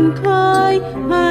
อนคลายให้